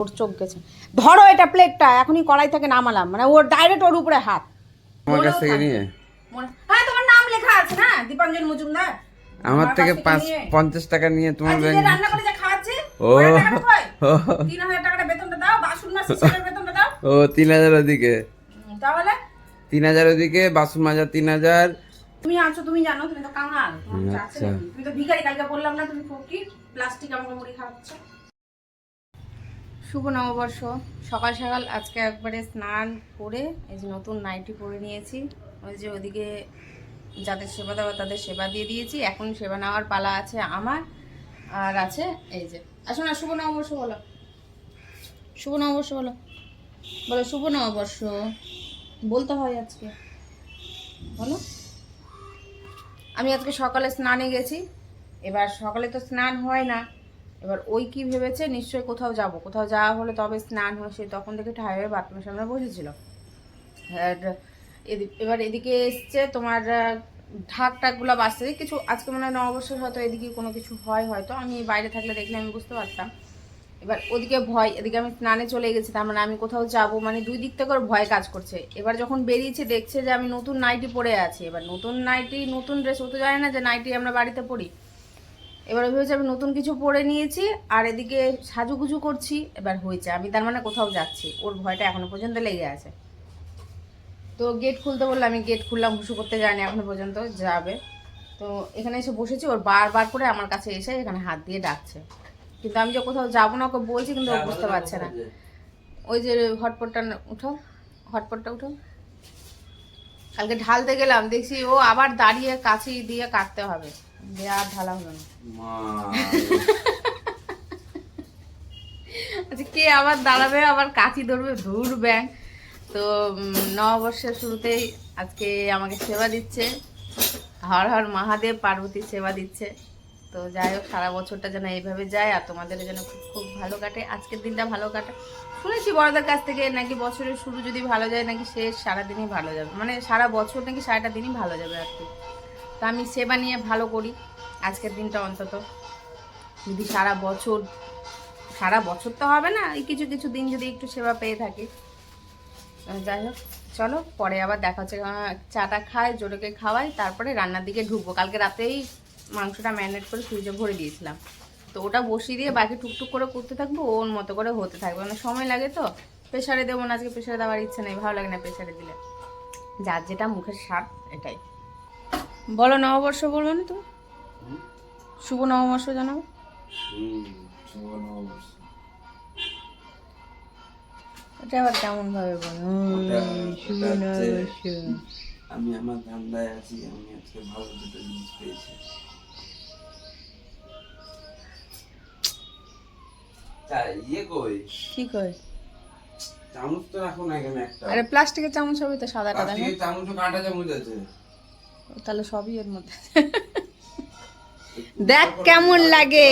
ওর চোখ গেছে। ধরো এটা প্লেটটা এখনই কড়াই থেকে নামালাম মানে ওর ডাইরেক্ট ওর উপরে হাত। আমার কাছ থেকে নিয়ে? হ্যাঁ তোমার নাম লেখা আছে না দীপাঞ্জন মজুমদার? আমার থেকে পাঁচ পঞ্চাশ টাকা নিয়ে তোমার ব্যাংক রান্না করে যে খাওয়াচ্ছি ও। তিন হাজার টাকাটা বেতনটা দাও বাসন মাসি ছেলের বেতনটা দাও। ও তিন হাজার ওদিকে। তাহলে? তিন হাজার ওদিকে বাসন মাজা তিন হাজার। তুমি আছো তুমি জানো তুমি তো কাঙাল আচ্ছা। তুমি তো ভিখারি কালকে বললাম না তুমি ফকির প্লাস্টিক আমাকে মুড়ি খাওয়াচ্ছ। শুভ নববর্ষ। সকাল সকাল আজকে একবারে স্নান করে এই যে নতুন নাইটি পরে নিয়েছি। ওই যে ওদিকে যাদের সেবা দেওয়া তাদের সেবা দিয়ে দিয়েছি। এখন সেবা নেওয়ার পালা আছে আমার। আর আছে এই যে। আসো না শুভ নববর্ষ বলো। শুভ নববর্ষ বলো। বলো, শুভ নববর্ষ। বলতে হয় আজকে। বলো। আমি আজকে সকালে স্নানে গেছি। এবার সকালে তো স্নান হয় না। এবার ওই কি ভেবেছে? নিশ্চয়ই কোথাও যাব। কোথাও যাওয়া হলে তবে স্নান হয়, সে তখন থেকে ঠায় হয়ে বাথরুমের সামনে বসেছিল। আর এবার এদিকে এসছে তোমার ঢাক টাকগুলো বাঁচতে কিছু, আজকে মনে হয় নববর্ষের হয়তো এদিকে কোনো কিছু হয় হয়তো। আমি বাইরে থাকলে দেখলে আমি বুঝতে পারতাম। এবার ওদিকে ভয়, এদিকে আমি স্নানে চলে গেছি। তার মানে আমি কোথাও যাব মানে দুই দিক থেকে ওর ভয় কাজ করছে। এবার যখন বেরিয়েছে, দেখছে যে আমি নতুন নাইটি পরে আছি। এবার নতুন নাইটি, নতুন ড্রেস ও তো জানে না যে নাইটি আমরা বাড়িতে পরি। এবার ভেবেছে আমি নতুন কিছু পরে নিয়েছি আর এদিকে সাজুগুজু করছি এবার হয়েছে। আমি তার মানে কোথাও যাচ্ছি ওর ভয়টা এখনও পর্যন্ত লেগে আছে। তো গেট খুলতে বললে আমি গেট খুললাম হুসু করতে যাইনি এখনও পর্যন্ত যাবে। তো এখানে এসে বসেছি ওর বারবার করে আমার কাছে এসে এখানে হাত দিয়ে ডাকছে। কিন্তু আমি যে কোথাও যাব না ওকে বলছি কিন্তু ও বুঝতে পারছে না। ওই যে হটপটটা উঠো হটপটটা উঠো। কালকে ঢালতে গেলাম দেখছি ও আবার দাঁড়িয়ে কাছি দিয়ে কাটতে হবে। আর ঢালা হলো না। আচ্ছা কে আবার দাঁড়াবে, আবার কাঁচি ধরবে, ধুর ব্যাং। তো নববর্ষের শুরুতেই আজকে আমাকে সেবা দিচ্ছে। হর হর মহাদেব, পার্বতী সেবা দিচ্ছে। তো যাই হোক, সারা বছরটা যেন এইভাবে যায় আর তোমাদের যেন খুব খুব ভালো কাটে। আজকের দিনটা ভালো কাটে। শুনেছি বড়দের কাছ থেকে নাকি বছরের শুরু যদি ভালো যায়, নাকি শেষ সারাদিনই ভালো যাবে। মানে সারা বছর নাকি সারাটা দিনই ভালো যাবে আর কি। তো আমি সেবা নিয়ে ভালো করি। আজকের দিনটা অন্তত। যদি সারা বছর সারা বছর তো হবে না, এই কিছু কিছু দিন যদি একটু সেবা পেয়ে থাকি। যাই হোক, চলো, পরে আবার দেখা হচ্ছে। চাটা খাই, জোরকে খাওয়াই, তারপরে রান্নার দিকে ঢুকবো। কালকে রাতেই মাংসটা ম্যারিনেট করে ফ্রিজে ভরে দিয়েছিলাম। তো ওটা বসিয়ে দিয়ে বাকি টুকটুক করে করতে থাকব, ওর মতো করে হতে থাকবে। মানে সময় লাগে তো। প্রেশারে দেবো না, আজকে প্রেশারে দেওয়ার ইচ্ছে নেই, ভালো লাগে না প্রেশারে দিলে। যার যেটা মুখের স্বাদ, এটাই। বলো নববর্ষ বলব না তুমি? শুভ নববর্ষ জানাব। এটা আবার কেমন ভাবে বলো? শুভ নববর্ষ। আমি আমার ধান্দায় আছি আমি আজকে ভালো দুটো জিনিস পেয়েছি। ইয়ে চামচ তো রাখো না এখানে একটা। আরে প্লাস্টিকের চামচ হবে তো সাদা টাদা প্লাস্টিকের চামচও কাঁটা চামচ আছে। তাহলে সবই এর মধ্যে। দেখ কেমন লাগে।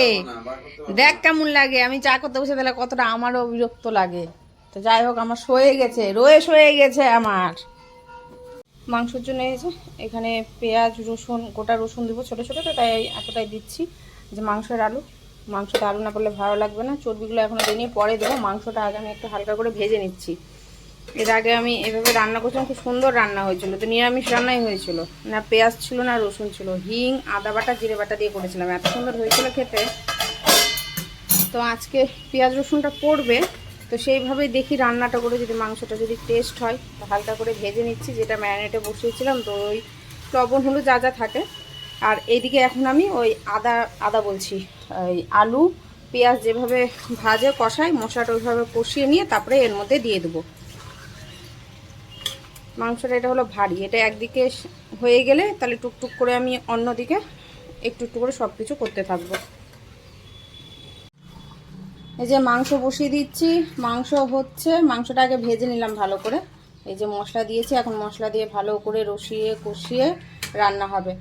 দেখ কেমন লাগে। আমি চা করতে বসে তাহলে কতটা আমারও বিরক্ত লাগে। তো যাই হোক, আমার সয়ে গেছে। রয়ে সয়ে গেছে আমার। মাংসের জন্য যে এখানে পেঁয়াজ, রসুন, গোটা রসুন দিব ছোটো ছোটো, তো তাই এতটাই দিচ্ছি যে মাংসের আলু। মাংসটা আলু না করলে ভালো লাগবে না। চর্বিগুলো এখনও দিয়ে নিয়ে পরে দেবো। মাংসটা আগে আমি একটু হালকা করে ভেজে নিচ্ছি। এর আগে আমি এভাবে রান্না করছিলাম, খুব সুন্দর রান্না হয়েছিল। তো নিরামিষ রান্নাই হয়েছিল। না পেঁয়াজ ছিল, না রসুন ছিল। হিং, আদা বাটা, জিরে বাটা দিয়ে করেছিলাম। এত সুন্দর হয়েছিল খেতে। তো আজকে পেঁয়াজ রসুনটা পড়বে। তো সেইভাবেই দেখি রান্নাটা করে যদি মাংসটা যদি টেস্ট হয়, তো হালকা করে ভেজে নিচ্ছি, যেটা ম্যারিনেটে বসিয়েছিলাম। তো ওই লবণ, হলুদ যা যা থাকে। আর এইদিকে এখন আমি ওই আদা আদা বলছি, ওই আলু, পেঁয়াজ যেভাবে ভাজে, কষাই, মশলাটা ওইভাবে কষিয়ে নিয়ে তারপরে এর মধ্যে দিয়ে দেবো। মাংসটা এটা হলো ভারী। এটা একদিকে হয়ে গেলে তাহলে টুকটুক করে আমি অন্যদিকে একটু একটু করে সব কিছু করতে থাকব। এই যে মাংস বসিয়ে দিচ্ছি, মাংস হচ্ছে, মাংসটা আগে ভেজে নিলাম ভালো করে। এই যে মশলা দিয়েছি, এখন মশলা দিয়ে ভালো করে রসিয়ে কষিয়ে রান্না হবে।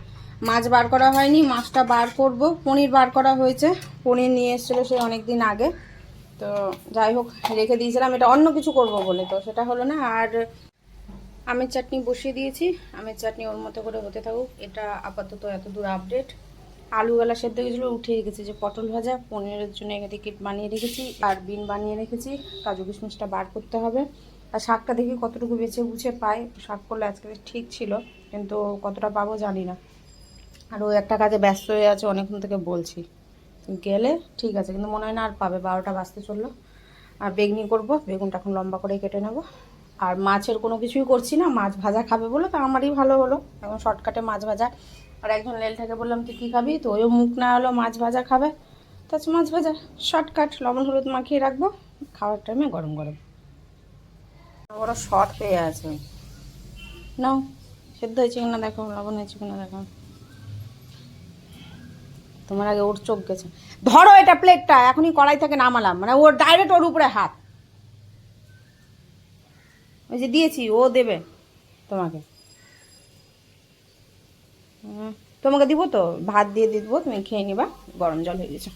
মাছ বার করা হয়নি, মাছটা বার করব। পনির বার করা হয়েছে, পনির নিয়ে এসেছিল সে অনেক দিন আগে। তো যাই হোক, রেখে দিয়েছিলাম, এটা অন্য কিছু করব বলে। তো সেটা হলো না, আর আমের চাটনি বসিয়ে দিয়েছি। আমের চাটনি ওর মতো করে হতে থাকুক। এটা আপাতত এত দূর আপডেট আলুগুলা সেদ্ধ গেছিল উঠে রেখেছি যে পটল ভাজা, পনিরের জন্য এদিকে বানিয়ে রেখেছি আর বিন বানিয়ে রেখেছি। কাজু কিশমিশটা বার করতে হবে। আর শাকটা দেখি কতটুকু বেছে বুঝে পাই। শাক করলে আজকে ঠিক ছিল, কিন্তু কতটা পাবো জানি না। আর ও একটা কাজে ব্যস্ত হয়ে আছে, অনেকক্ষণ থেকে বলছি। গেলে ঠিক আছে, কিন্তু মনে হয় না আর পাবে। বারোটা বাজতে চলল। আর বেগনি করব, বেগুনটা এখন লম্বা করে কেটে নেব। আর মাছের কোনো কিছুই করছি না, মাছ ভাজা খাবে বলে তো আমারই ভালো হলো। এখন শর্টকাটে মাছ ভাজা। আর একজন লেলটাকে বললাম, তুই কী খাবি? তো ওইও মুখ না হলো মাছ ভাজা খাবে। তো আচ্ছা মাছ ভাজা, শর্টকাট, লবণ, হলুদ মাখিয়ে রাখব। খাওয়ার টাইমে গরম গরম। বড় শর্ট পেয়ে আছে। নাও, সেদ্ধ হয়েছে কিনা দেখো, লবণ হয়েছে কিনা দেখো। তোমার আগে ওর চোখ গেছে। ধরো এটা প্লেটটা এখনই কড়াই থেকে নামালাম। মানে ওর ডাইরেক্ট ওর উপরে হাত। ওই যে দিয়েছি, ও দেবে তোমাকে। তোমাকে দিব তো? ভাত দিয়ে দিয়ে দেবো, তুমি খেয়ে নিবা, গরম জল হয়ে গেছে।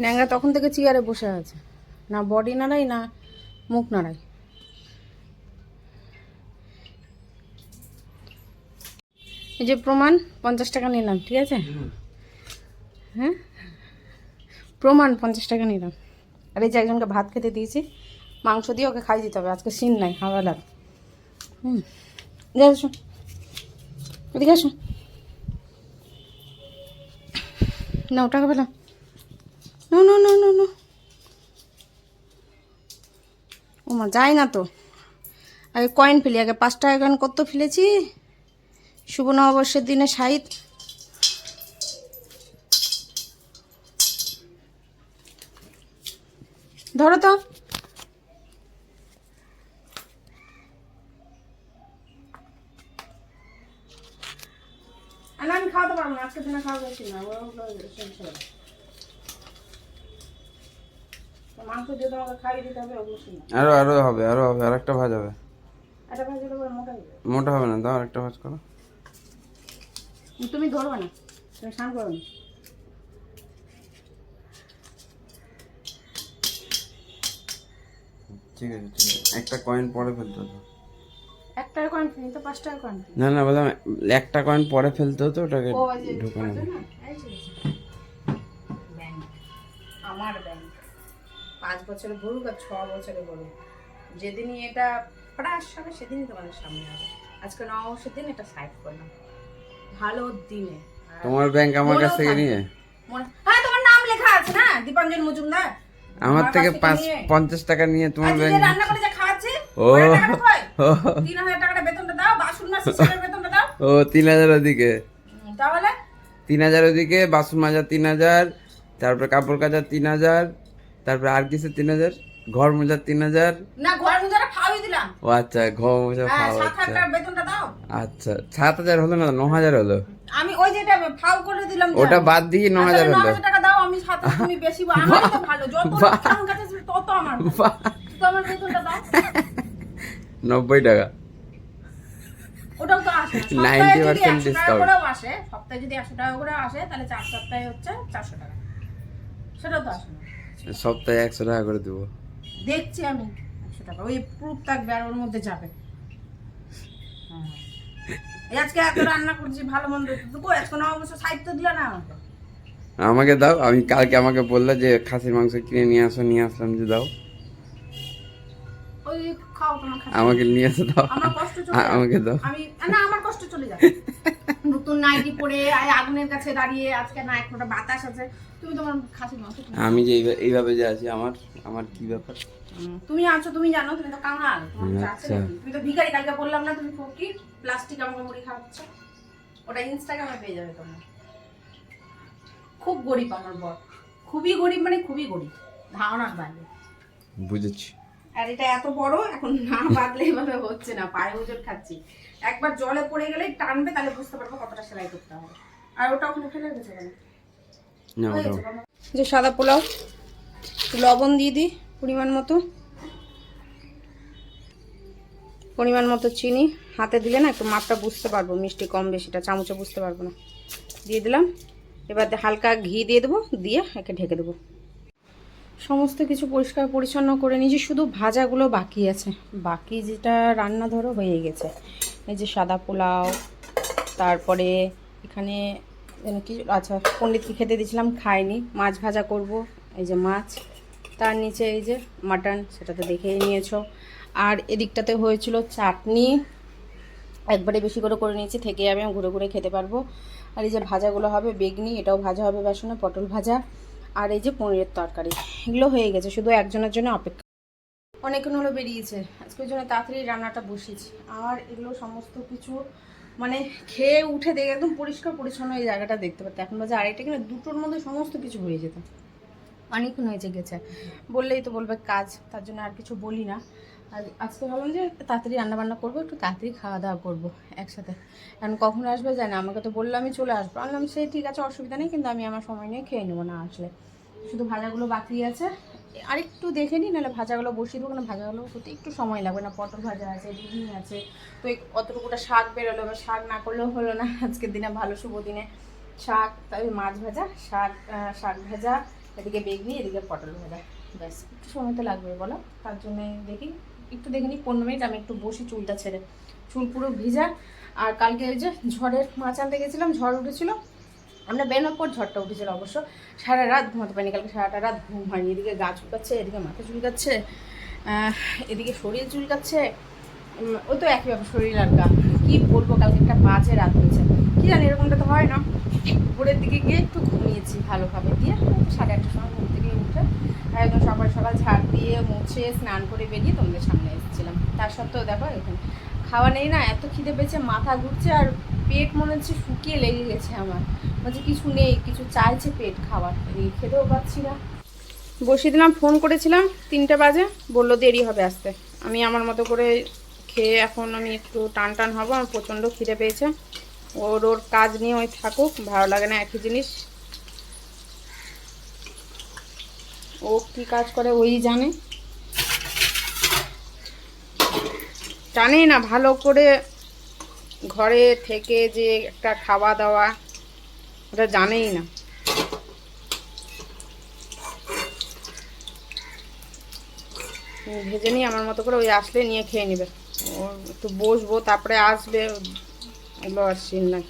ন্যাংরা তখন থেকে চেয়ারে বসে আছে। না বডি নাড়াই, না মুখ নাড়াই। এই যে প্রমাণ, পঞ্চাশ টাকা নিলাম, ঠিক আছে? হ্যাঁ? প্রমাণ, পঞ্চাশ টাকা নিলাম। আর এই যে একজনকে ভাত খেতে দিয়েছি, মাংস দিয়ে ওকে খাই দিতে হবে, আজকে সিন নাই হাওয়ালার হুম আসো। নাও, টাকা পেলাম। No no no no no ও মা যায় না তো। আগে কয়েন ফেলি, আগে পাঁচ টাকা কয়েন কত ফেলেছি? শুভ নববর্ষের দিনে সাহিত ধরো তো। আমি খাওয়াতে পারব না, আজকে দিনে খাওয়া বেশি না ওগুলো শেষ হবে। তো মাংস দিয়ে তোমাকে খাইয়ে দিতে হবে আরও আরও হবে আরও হবে আর একটা ভাজ হবে। একটা ভাজি মোটা মোটা হবে না দাও আর একটা ভাজ করো। তুমি ধরবে না তুমি স্নান করো না। ঠিক আছে ঠিক আছে। একটা কয়েন পরে ফেলতে হতো এক টাকা কয়েন ফেলি তো পাঁচ টাকা কয়েন না না বললাম একটা কয়েন পরে ফেলতে হতো ওটাকে ঢুকানো। আমার ব্যাংক। পাঁচ বছরে ভরুক আর ছ বছরে ভরুক যেদিনই এটা ফ্রাস হবে সেদিনই তোমাদের সামনে হবে। আজকে নববর্ষের দিন এটা সাইড করলাম। ভালো দিনে। তোমার ব্যাংক আমার কাছ থেকে নিয়ে? হ্যাঁ তোমার নাম লেখা আছে না? দীপাঞ্জন মজুমদার? আমার থেকে পাঁচ পঞ্চাশ টাকা নিয়ে তোমার ব্যাংক রান্না করে যে খাওয়াচ্ছি ও। তিন হাজার টাকাটা বেতনটা দাও বাসন মাসি ছেলের বেতনটা দাও। ও তিন হাজার ওদিকে। তাহলে? তিন হাজার ওদিকে বাসন মাজা তিন হাজার তারপরে কাপড় কাচা তিন হাজার তারপরে আর কিছু তিন হাজার? ঘর মোজা তিন হাজার? না ঘর মুজারা খাওয়াই দিলাম। ও আচ্ছা ঘর মোজা হ্যাঁ খাওয়া আচ্ছা। বেতনটা দাও। আচ্ছা সাত হাজার হলো না ন হাজার হলো? আমি ওই যেটা ফাউ করে দিলাম। ওটা বাদ দিয়ে ন আচ্ছা, হাজার হলো। টাকা দাও আমি সাত হাজার তুমি বেশি বল। আমারই তো ভালো যত কাছে তত আমার। তো আমার বেতনটা দাও। নব্বই টাকা। ওটাও তো আসে। না। 90% সপ্তাহে যদি 100 টাকা discount। করেও আসে সপ্তাহে যদি একশো টাকা করে আসে তাহলে চার সপ্তাহে হচ্ছে চারশো টাকা। সেটাও তো আসে না। সপ্তাহে একশো টাকা করে দেবো। দেখছি আমি একশো টাকা। ওই প্রুফ থাকবে আর ওর মধ্যে যাবে। আজকে এত রান্না করছি ভালো মন্দ তো আজকে অবশ্য সাহিত্য দিল না আমাকে। দাও আমি কালকে আমাকে বললে যে খাসির মাংস কিনে নিয়ে আসো নিয়ে আসলাম যে দাও। আমাকে নিয়ে এসে দাও। আমাকে দাও। আমি না আমার কষ্ট চলে যাবে নতুন নাইটি পরে আগুনের কাছে দাঁড়িয়ে আজকে না এক ফোঁটা বাতাস আছে। তুমি তোমার খাসির মাংস আমি যে এইভাবে- যে আছি আমার আমার কি ব্যাপার? তুমি আছো তুমি জানো তুমি তো কাঙাল আচ্ছা। তুমি তো ভিখারি কালকে বললাম না তুমি ফকির প্লাস্টিক আমাকে মুড়ি খাওয়াচ্ছ? ওটা ইনস্টাগ্রামে পেয়ে যাবে তোমার। খুব গরিব আমার বর। খুবই গরিব মানে খুবই গরিব। ধারণার বাইরে। বুঝেছি। আর এটা এত বড় এখন না বাঁধলে এভাবে হচ্ছে না পায়ে ওজন খাচ্ছি। একবার জলে পড়ে গেলে টানবে তাহলে বুঝতে পারব কতটা সেলাই করতে হবে। আর ওটা ওখানে ফেলে গেছে কেন। যে সাদা পোলাও লবণ দিয়ে দিই পরিমাণ মতো। পরিমাণ মতো চিনি হাতে দিলে না একটু মাপটা বুঝতে পারব মিষ্টি কম বেশিটা চামচে বুঝতে পারব না। দিয়ে দিলাম এবার হালকা ঘি দিয়ে দেবো দিয়ে একে ঢেকে দেবো। সমস্ত কিছু পরিষ্কার পরিচ্ছন্ন করে নিয়েছি শুধু ভাজাগুলো বাকি আছে। বাকি যেটা রান্না ধরো হয়ে গেছে। এই যে সাদা পোলাও, তারপরে এখানে যেন কি আচ্ছা পণ্ডিতকে খেতে দিয়েছিলাম, খাইনি। মাছ ভাজা করব, এই যে মাছ। তার নিচে এই যে মাটন সেটা তো দেখেই নিয়েছো। আর এদিকটাতে হয়েছিল চাটনি। একবারে বেশি করে করে নিয়েছি, থেকে আমি ঘুরে ঘুরে খেতে পারব। আর এই যে ভাজাগুলো হবে, বেগনি, এটাও ভাজা হবে বেসনে, পটল ভাজা। আর এই যে পনিরের তরকারি, এগুলো হয়ে গেছে, শুধু একজনের জন্য অপেক্ষা। অনেকক্ষণ হলো বেরিয়েছে আজকের জন্য তাড়াতাড়ি রান্নাটা বসিয়েছি। আর এগুলো সমস্ত কিছু মানে খেয়ে উঠে দেখে একদম পরিষ্কার পরিচ্ছন্ন এই জায়গাটা দেখতে পারতে। এখন বাজে আড়াইটা কিনা দুটোর মধ্যে সমস্ত কিছু হয়ে যেত। অনেকক্ষণ হয়েছে গেছে। বললেই তো বলবে কাজ, তার জন্য আর কিছু বলি না। আজকে ভাবলাম যে তাড়াতাড়ি রান্না বান্না করব, একটু তাড়াতাড়ি খাওয়া দাওয়া করব একসাথে। কারণ কখন আসবে জানি আমাকে তো বলল আমি চলে আসব। আনলাম সে ঠিক আছে, অসুবিধা নেই, কিন্তু আমি আমার সময় নিয়ে খেয়ে নেব না আসলে। শুধু ভাজাগুলো বাকি আছে। আরেকটু দেখে নিই, নাহলে ভাজাগুলো বসিয়ে দেবো না ভাজাগুলো হতে একটু সময় লাগবে না। পটল ভাজা আছে ডিম আছে, তো অতটুকুটা শাক বেরোলো, এবার শাক না করলেও হলো না। আজকের দিনে ভালো শুভ দিনে শাক, তাই মাছ ভাজা, শাক শাক ভাজা, এদিকে বেগনি, এদিকে পটল ভাজা। ব্যাস, একটু সময় তো লাগবে বলো, তার জন্য দেখি। একটু দেখে নিই পনেরো মিনিট, আমি একটু বসি চুলটা ছেড়ে। চুল পুরো ভিজা। আর কালকে ওই যে ঝড়ের মাছ আনতে গেছিলাম, ঝড় উঠেছিল। আমরা বেরোনোর পর ঝড়টা উঠেছিল অবশ্য। সারা রাত ঘুমাতে পারিনি, কালকে সারাটা রাত ঘুম হয়নি। এদিকে গা চুলকাচ্ছে, এদিকে মাথা চুলকাচ্ছে এদিকে শরীর চুলকাচ্ছে। ওই তো একই ব্যাপার, শরীর আর গা। কি বলব, কালকে একটা বাজে রাত হয়েছে। কী জানি, এরকমটা তো হয় না। ভোরের দিকে গিয়ে একটু ঘুমিয়েছি ভালোভাবে। দিয়ে সাড়ে আটটার সময় একদম সকাল সকাল ঝাড় দিয়ে মুছে স্নান করে বেরিয়ে তোমাদের সামনে এসেছিলাম। তার সত্ত্বেও দেখো এখানে খাওয়া নেই না, এত খিদে পেয়েছে, মাথা ঘুরছে আর পেট মনে হচ্ছে শুকিয়ে লেগে গেছে আমার। বলছে কিছু নেই, কিছু চাইছে পেট খাবার। খেতেও পাচ্ছি না। বসিয়ে দিলাম, ফোন করেছিলাম, তিনটে বাজে, বলল দেরি হবে আসতে। আমি আমার মতো করে খেয়ে এখন আমি একটু টান টান হব, আমার প্রচণ্ড খিদে পেয়েছে। ওর ওর কাজ নিয়ে ওই থাকুক, ভালো লাগে না একই জিনিস। ও কি কাজ করে ওই জানে। জানেই না, ভালো করে ঘরে থেকে যে একটা খাওয়া দাওয়া, ওটা জানেই না। ভেজে নিই আমার মতো করে ওই আসলে নিয়ে খেয়ে নেবে। ও একটু বসবো, তারপরে আসবে এগুলো আর সিন নাই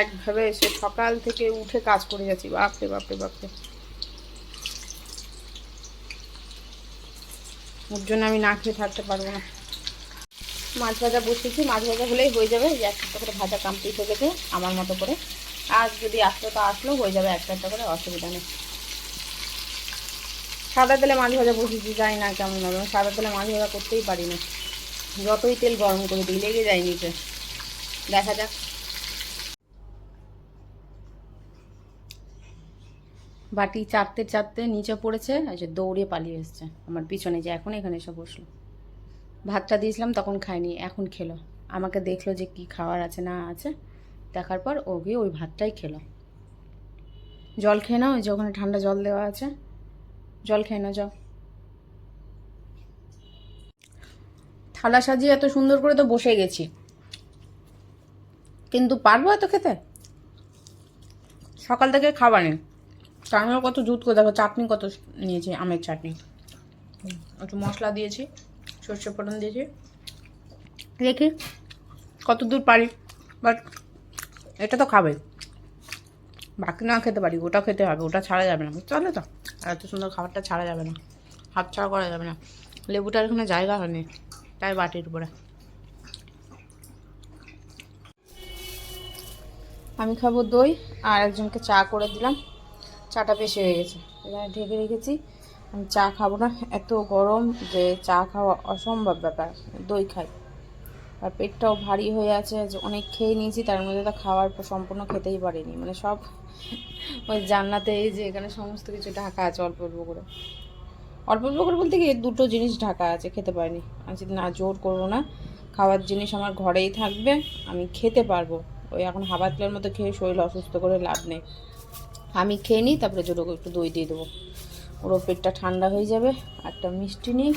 একভাবে সে সকাল থেকে উঠে কাজ করে যাচ্ছি, বাপরে বাপরে বাপরে। ওর জন্য আমি না খেয়ে থাকতে পারব না। মাছ ভাজা বসিয়েছি, মাছ ভাজা হলেই হয়ে যাবে। যে একটা করে ভাজা কমপ্লিট হয়ে গেছে আমার মতো করে। আর যদি আসলো তো আসলো, হয়ে যাবে একটা একটা করে, অসুবিধা নেই। সাদা তেলে মাছ ভাজা বসিয়েছি, জানি না কেমন হবে। সাদা তেলে মাছ ভাজা করতেই পারি না যতই তেল গরম করে দিই, লেগে যায় নিচে। দেখা যাক। বাটি চারতে চারতে নিচে পড়েছে আর যে দৌড়ে পালিয়ে এসছে। আমার পিছনে যে এখন এখানে এসে বসল। ভাতটা দিয়েছিলাম, তখন খায়নি, এখন খেলো। আমাকে দেখল যে কি খাওয়ার আছে না আছে। দেখার পর ও গিয়ে ওই ভাতটাই খেলো। জল খেয়ে নাও যে ওখানে ঠান্ডা জল দেওয়া আছে। জল খেয়ে নাও, যাও। থালা সাজিয়ে এত সুন্দর করে তো বসে গেছি। কিন্তু পারব এত খেতে? সকাল থেকে খাবার নেই। চাটনিও কত জুত করে? দেখো, চাটনি কত নিয়েছি, আমের চাটনি। একটু মশলা দিয়েছি, সর্ষে ফোড়ন দিয়েছি। দেখি, কত দূর পারি বাট এটা তো খাবে। বাকি না খেতে পারি, ওটা খেতে হবে, ওটা ছাড়া যাবে না, বুঝতে পারলে তো? এত সুন্দর খাবারটা ছাড়া যাবে না, হাত ছাড়া করা যাবে না। লেবুটার এখানে জায়গা হয়নি, তাই বাটির উপরে। আমি খাব দই, আর একজনকে চা করে দিলাম। চাটা বেশি হয়ে গেছে। এখানে ঢেকে রেখেছি। আমি চা খাব না। এত গরম যে চা খাওয়া অসম্ভব ব্যাপার। দই খাই। আর পেটটাও ভারী হয়ে আছে। অনেক খেয়ে নিয়েছি, তার মধ্যে তো খাওয়ার পর সম্পূর্ণ খেতেই পারিনি। মানে সব ওই জান্নাতে এই যে এখানে সমস্ত কিছু ঢাকা আছে অল্প অল্প করে। অল্প অল্প করে বলতে কি দুটো জিনিস ঢাকা আছে, খেতে পারিনি। আমি না জোর করব না। খাওয়ার জিনিস আমার ঘরেই থাকবে। আমি খেতে পারব। ওই এখন হাবার তেলের মতো খেয়ে শরীর অসুস্থ করে লাভ নেই। আমি খেয়ে নিই, তারপরে জোরকে একটু দই দিয়ে দেবো। ওরও পেটটা ঠান্ডা হয়ে যাবে, একটা মিষ্টি নিই।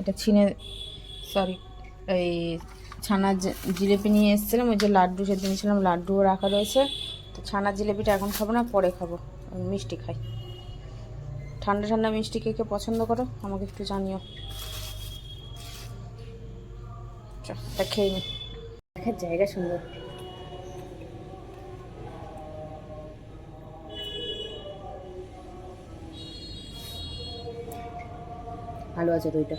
এটা ছিনে সরি এই ছানার জিলেপি নিয়ে এসেছিলাম, ওই যে লাড্ডু সেদিন নিয়েছিলাম, লাড্ডুও রাখা রয়েছে। তো ছানার জিলেপিটা এখন খাব না, পরে খাব মিষ্টি খাই। ঠান্ডা ঠান্ডা মিষ্টি কে কে পছন্দ করো, আমাকে একটু জানিও। খেয়ে নি। দেখার জায়গা সুন্দর। ভালো আছে দইটা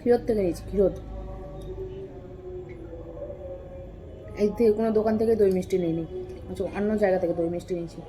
ক্ষীরোদ থেকে নিয়েছি, ক্ষীরোদ। এই থেকে কোনো দোকান থেকে দই মিষ্টি নিইনি। আচ্ছা অন্য জায়গা থেকে দই মিষ্টি নিয়েছি।